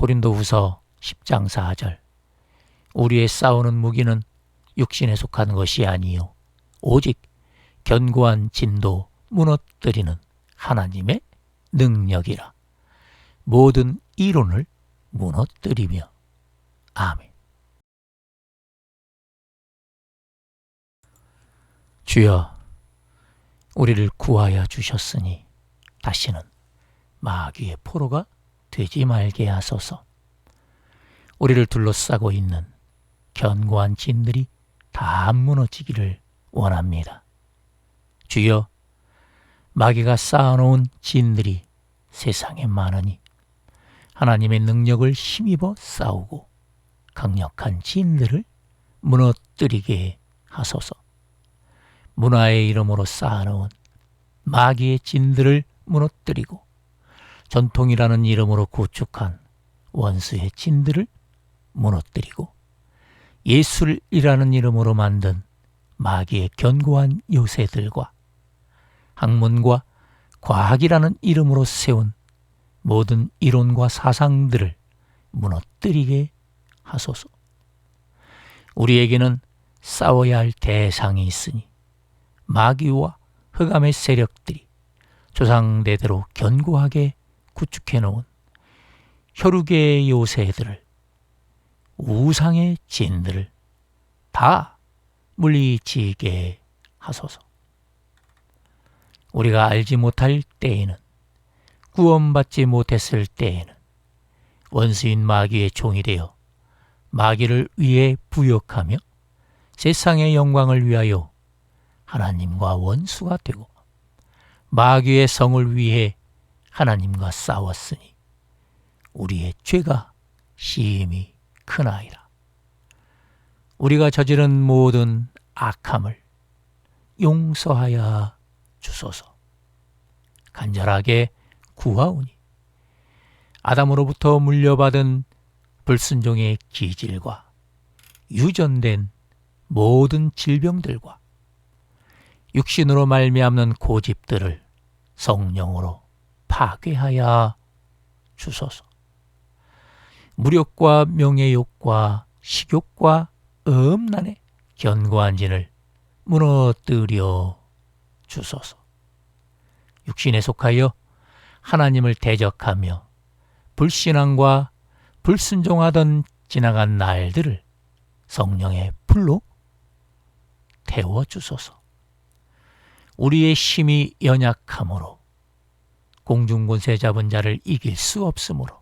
고린도후서 10장 4절. 우리의 싸우는 무기는 육신에 속한 것이 아니요. 오직 견고한 진도 무너뜨리는 하나님의 능력이라. 모든 이론을 무너뜨리며. 아멘. 주여 우리를 구하여 주셨으니 다시는 마귀의 포로가 되지 말게 하소서. 우리를 둘러싸고 있는 견고한 진들이 다 무너지기를 원합니다. 주여, 마귀가 쌓아놓은 진들이 세상에 많으니 하나님의 능력을 힘입어 싸우고 강력한 진들을 무너뜨리게 하소서. 문화의 이름으로 쌓아놓은 마귀의 진들을 무너뜨리고 전통이라는 이름으로 구축한 원수의 진들을 무너뜨리고 예술이라는 이름으로 만든 마귀의 견고한 요새들과 학문과 과학이라는 이름으로 세운 모든 이론과 사상들을 무너뜨리게 하소서. 우리에게는 싸워야 할 대상이 있으니 마귀와 흑암의 세력들이 조상대대로 견고하게 구축해 놓은 혈육의 요새들을 우상의 진들을 다 물리치게 하소서. 우리가 알지 못할 때에는 구원받지 못했을 때에는 원수인 마귀의 종이 되어 마귀를 위해 부역하며 세상의 영광을 위하여 하나님과 원수가 되고 마귀의 성을 위해 하나님과 싸웠으니 우리의 죄가 심히 크나이라. 우리가 저지른 모든 악함을 용서하여 주소서. 간절하게 구하오니 아담으로부터 물려받은 불순종의 기질과 유전된 모든 질병들과 육신으로 말미암는 고집들을 성령으로 파괴하여 주소서. 무력과 명예욕과 식욕과 음란의 견고한 진을 무너뜨려 주소서. 육신에 속하여 하나님을 대적하며 불신앙과 불순종하던 지나간 날들을 성령의 불로 태워 주소서. 우리의 힘이 연약함으로 공중권세 잡은 자를 이길 수 없으므로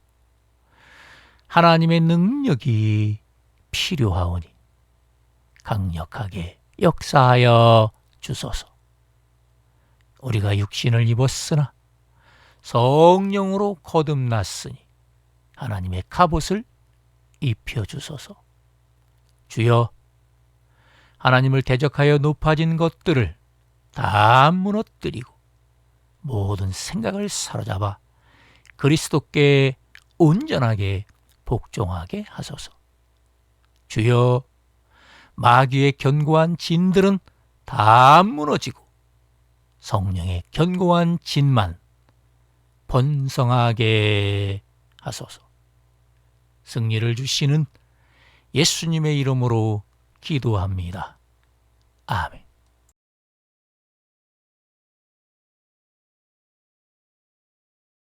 하나님의 능력이 필요하오니 강력하게 역사하여 주소서. 우리가 육신을 입었으나 성령으로 거듭났으니 하나님의 갑옷을 입혀 주소서. 주여 하나님을 대적하여 높아진 것들을 다 무너뜨리고 모든 생각을 사로잡아 그리스도께 온전하게 복종하게 하소서. 주여 마귀의 견고한 진들은 다 무너지고 성령의 견고한 진만 번성하게 하소서. 승리를 주시는 예수님의 이름으로 기도합니다. 아멘.